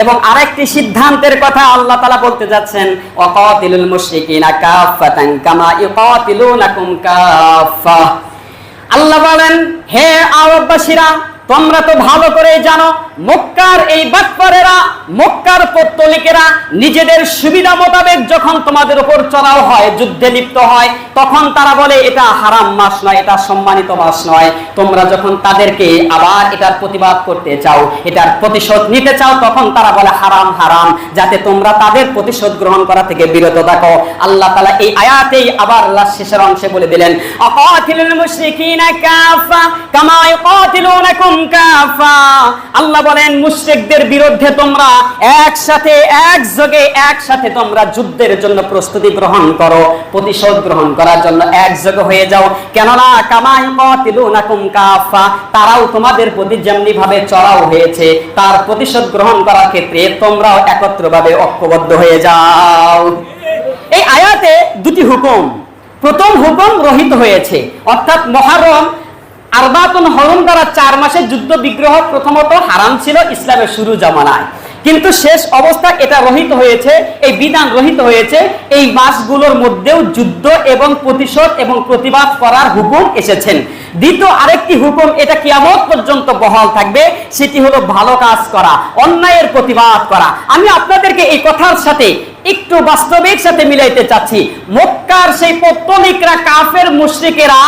এবং আরেকটি সিদ্ধান্তের কথা আল্লাহ তালা বলতে যাচ্ছেন অকাতিলুল মুশরিকিনা কাফাতান কামা ইউকাতিলুনাকুম কাফা আল্লাহ বলেন, হে আরববাসীরা তোমরা তো ভালো করে জানো, মক্কার এই বাটপারেরা মক্কার পত্তলিকেরা নিজেদের সুবিধা মোতাবেক যখন তোমাদের উপর চড়াও হয়, যুদ্ধে লিপ্ত হয়, তখন তারা বলে, এটা হারাম মাস নয়, এটা সম্মানিত মাস নয়। তোমরা যখন তাদেরকে আবার এটার প্রতিবাদ করতে চাও, এটার প্রতিশোধ নিতে চাও, তখন তারা বলে, হারাম হারাম। যাতে তোমরা তাদের প্রতিশোধ গ্রহণ করা থেকে বিরত থাকো। আল্লাহ তালা এই আয়াতেই আবার শেষের অংশে বলে দিলেন, অকাতিলুল মুশরিকিনা কাফা কামা ইউকাতিলুনাকুম আল্লাহ বলেন, মুশরিকদের বিরুদ্ধে তোমরা একসাথে, একযোগে, একসাথে তোমরা যুদ্ধের জন্য প্রস্তুতি গ্রহণ করো, প্রতিশোধ গ্রহণ করার জন্য একযোগে হয়ে যাও। কেননা কামা ইউকাতিলুনাকুম কাফা, তারাও তোমাদের প্রতি যেমনি ভাবে চড়াও হয়েছে, তার প্রতিশোধ গ্রহণ করার ক্ষেত্রে তোমরাও একত্রভাবে ঐক্যবদ্ধ হয়ে যাও। এই আয়াতে দুটি হুকুম। প্রথম হুকুম রহিত হয়েছে, অর্থাৎ মহারম আরবাতুন হরম দ্বারা চার মাসের যুদ্ধ বিগ্রহ প্রথমত হারাম ছিল ইসলামের শুরু জামানায়। কিন্তু শেষ অবস্থা এটা রহিত হয়েছে, এই বিধান রহিত হয়েছে, এই মাসগুলোর মধ্যেও যুদ্ধ এবং প্রতিশোধ এবং প্রতিবাদ করার হুকুম এসেছেন। দ্বিতীয় আরেকটি হুকুম, এটা কিয়ামত পর্যন্ত বহাল থাকবে, সেটি হলো ভালো কাজ করা, অন্যায়ের প্রতিবাদ করা। আমি আপনাদেরকে এই কথার সাথে একটু বাস্তবিক সাথে মিলাইতে চাচ্ছি। মক্কার সেই পত্তলিকরা, কাফের মুশরিকেরা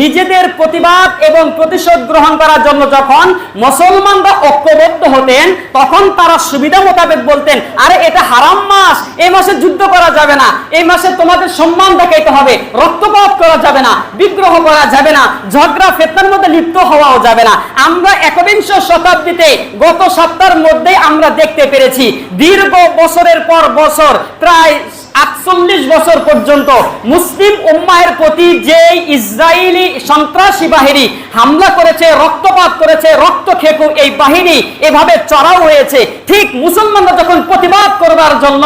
নিজেদের প্রতিবাদ এবং প্রতিশোধ গ্রহণ করার জন্য যখন মুসলমানরা ঐক্যবদ্ধ হতেন, তখন তারা সুবিধা মোতাবেক বলতেন, আরে, এটা হারাম মাস এই মাসে যুদ্ধ করা যাবে না এই মাসে তোমাদের সম্মান দেখাইতে হবে, রক্তপাত করা যাবে না, বিগ্রহ করা যাবে না, ঝগড়া, ফেতনার মধ্যে লিপ্ত হওয়াও যাবে না। আমরা একবিংশ শতাব্দীতে গত সপ্তাহের মধ্যে আমরা দেখতে পেরেছি, দীর্ঘ বছরের পর বছর প্রায় আটচল্লিশ বছর পর্যন্ত মুসলিম উম্মাহের প্রতি যে ইসরায়েলি সন্ত্রাসী বাহিনী হামলা করেছে, রক্তপাত করেছে রক্ত খেকু এই বাহিনী এভাবে চড়াও হয়েছে, ঠিক মুসলমানরা যখন প্রতিবাদ করবার জন্য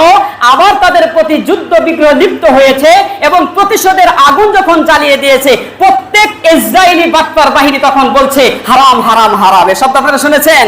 আবার তাদের প্রতি যুদ্ধ বিগ্রহ লিপ্ত হয়েছে এবং প্রতিশোধের আগুন যখন জ্বালিয়ে দিয়েছে, প্রত্যেক ইসরায়েলি বাটপার বাহিনী তখন বলছে, হারাম হারাম হারাম। এসব আপনারা শুনেছেন?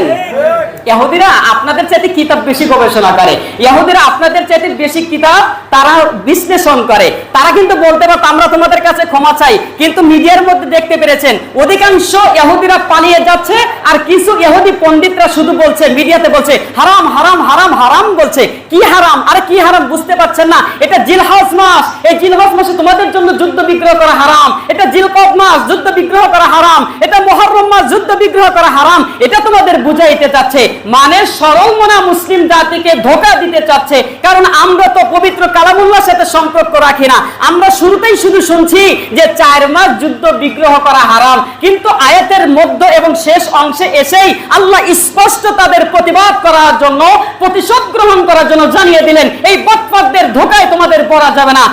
ইহুদিরা আপনাদের চাইতে কিতাব বেশি গবেষণা করে। ইহুদিরা আপনাদের চাইতে বেশি কিতাব তারা বিশ্লেষণ করে। তারা কিন্তু বলতে পারত আমরা তোমাদের কাছে ক্ষমা চাই। কিন্তু মিডিয়ার মধ্যে দেখতে পেরেছেন, অধিকাংশ ইহুদিরা পালিয়ে যাচ্ছে আর কিছু ইহুদি পণ্ডিতরা শুধু বলছে, মিডিয়াতে বলছে, হারাম হারাম হারাম হারাম বলছে। কি হারাম? আরে কি হারাম বুঝতে পারছেন না। এটা জিলহাস মাস। এই জিলহাস মাসে তোমাদের জন্য যুদ্ধ বিগ্রহ করা হারাম। এটা জিলকব মাস, যুদ্ধ বিগ্রহ করা হারাম। এটা মহরম মাস, যুদ্ধ বিগ্রহ করা হারাম। এটা তোমাদের বুঝাইতে চাচ্ছে। মানে সরল মনা মুসলিম জাতিকে ধোকা দিতে চাচ্ছে। কারণ আমরা তো পবিত্র কালামুল্লার সাথে সম্পর্ক রাখি না। আমরা শুরুতেই শুধু শুনছি যে চার মাস যুদ্ধ বিগ্রহ করা হারাম। কিন্তু আয়াতের মধ্য এবং শেষ অংশে এসেই আল্লাহ স্পষ্ট তাদের প্রতিবাদ করার জন্য, প্রতিশোধ গ্রহণ করার জন্য জানিয়ে দিলেন, এই বটপাতদের ধোকায় তোমাদের পড়া যাবে না।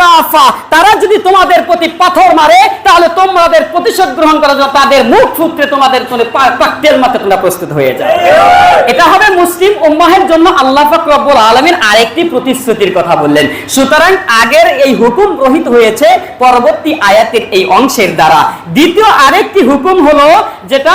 কাফা। তারা যদি তোমাদের প্রতি পাথর মারে, তাহলে তোমাদের প্রতিশোধ গ্রহণ করার জন্য তাদের মুখ ফুটতে তোমাদের পাকতেল মাতে তোমরা প্রস্তুত হয়ে যায়। এটা হবে মুসলিম উম্মাহের জন্য আল্লাহ পাক রব্বুল আলামিন আরেকটি প্রতিশ্রুতির কথা বললেন। সুতরাং আগের এই হুকুম রহিত হয়েছে পরবর্তী আয়াতের এই অংশের দ্বারা। দ্বিতীয় আরেকটি হুকুম হলো যেটা